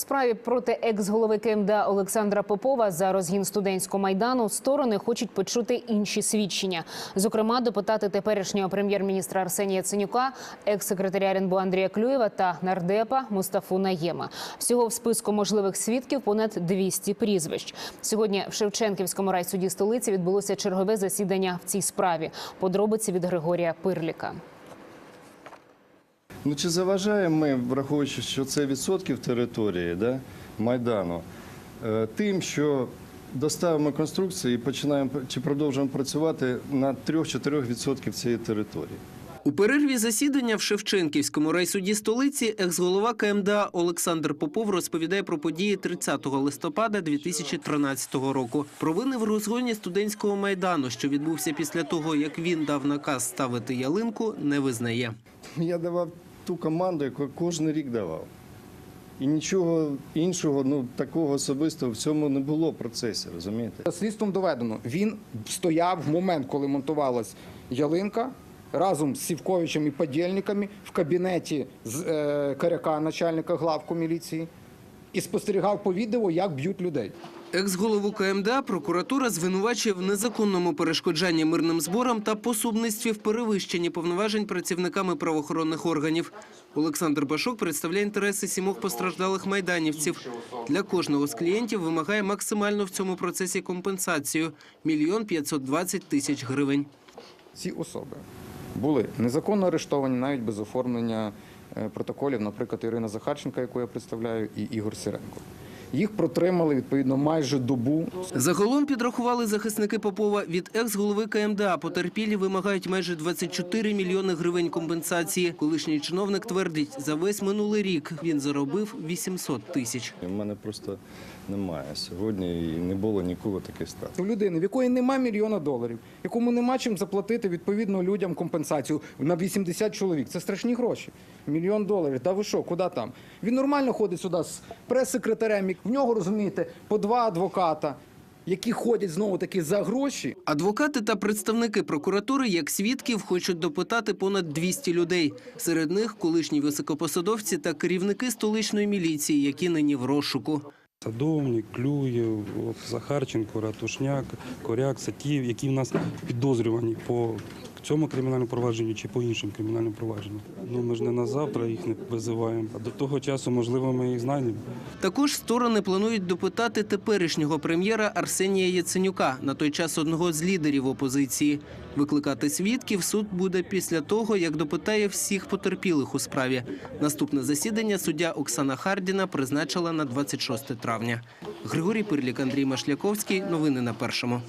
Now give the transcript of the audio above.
справі проти екс-голови КМДА Олександра Попова за розгін студентського майдану сторони хочуть почути інші свідчення. Зокрема, допитати теперішнього прем'єр-міністра Арсенія Яценюка, екс-секретаря РНБО Андрія Клюєва та нардепа Мустафу Наєма. Всього в списку можливих свідків понад 200 прізвищ. Сьогодні в Шевченківському райсуді столиці відбулося чергове засідання в цій справі. Подробиці від Григорія Пирліка. Ну чи заважаємо ми, враховуючи, що це відсотків території да, Майдану, е, тим, що доставимо конструкції і починаємо чи продовжуємо працювати на 3-4% цієї території. У перерві засідання в Шевченківському райсуді столиці екс-голова КМДА Олександр Попов розповідає про події 30 листопада 2013 року. Провини в розгоні студентського майдану, що відбувся після того, як він дав наказ ставити ялинку, не визнає. Я давав ту команду, яку кожен рік давав. І нічого іншого, ну такого особистого в цьому не було в процесі, розумієте? Слідством доведено, він стояв в момент, коли монтувалась ялинка, разом з Сівковичем і подільниками в кабінеті з е, Каряка, начальника главку міліції, і спостерігав по відео, як б'ють людей. Екс-голову КМДА прокуратура звинувачує в незаконному перешкоджанні мирним зборам та пособництві в перевищенні повноважень працівниками правоохоронних органів. Олександр Башок представляє інтереси сімох постраждалих майданівців. Для кожного з клієнтів вимагає максимально в цьому процесі компенсацію – мільйон 520 тисяч гривень. Ці особи були незаконно арештовані навіть без оформлення протоколів, наприклад, Ірина Захарченка, яку я представляю, і Ігор Сиренко. Їх протримали відповідно майже добу. Загалом підрахували захисники Попова від екс-голови КМДА. Потерпілі вимагають майже 24 мільйони гривень компенсації. Колишній чиновник твердить, за весь минулий рік він заробив 800 тисяч. У мене просто немає сьогодні і не було ніколи таких статків. У людини, в якої немає мільйона доларів, якому нема чим заплатити відповідно людям компенсацію на 80 чоловік. Це страшні гроші. Мільйон доларів. Да ви що, куди там? Він нормально ходить сюди з прес-секретарем. В нього розумієте, по два адвоката, які ходять знову таки за гроші. Адвокати та представники прокуратури як свідків хочуть допитати понад 200 людей. Серед них колишні високопосадовці та керівники столичної міліції, які нині в розшуку. Садовник, Клюєв, Захарченко, Ратушняк, Коряк, Сатів, які в нас підозрювані по цьому кримінальному провадженню чи по іншим кримінальним провадженням. Ну ми ж не на завтра їх не визиваємо, а до того часу, можливо, ми їх знайдемо. Також сторони планують допитати теперішнього прем'єра Арсенія Яценюка, на той час одного з лідерів опозиції. Викликати свідків суд буде після того, як допитає всіх потерпілих у справі. Наступне засідання суддя Оксана Хардіна призначила на 26 травня. Григорій Пирлік, Андрій Машляковський. Новини на першому.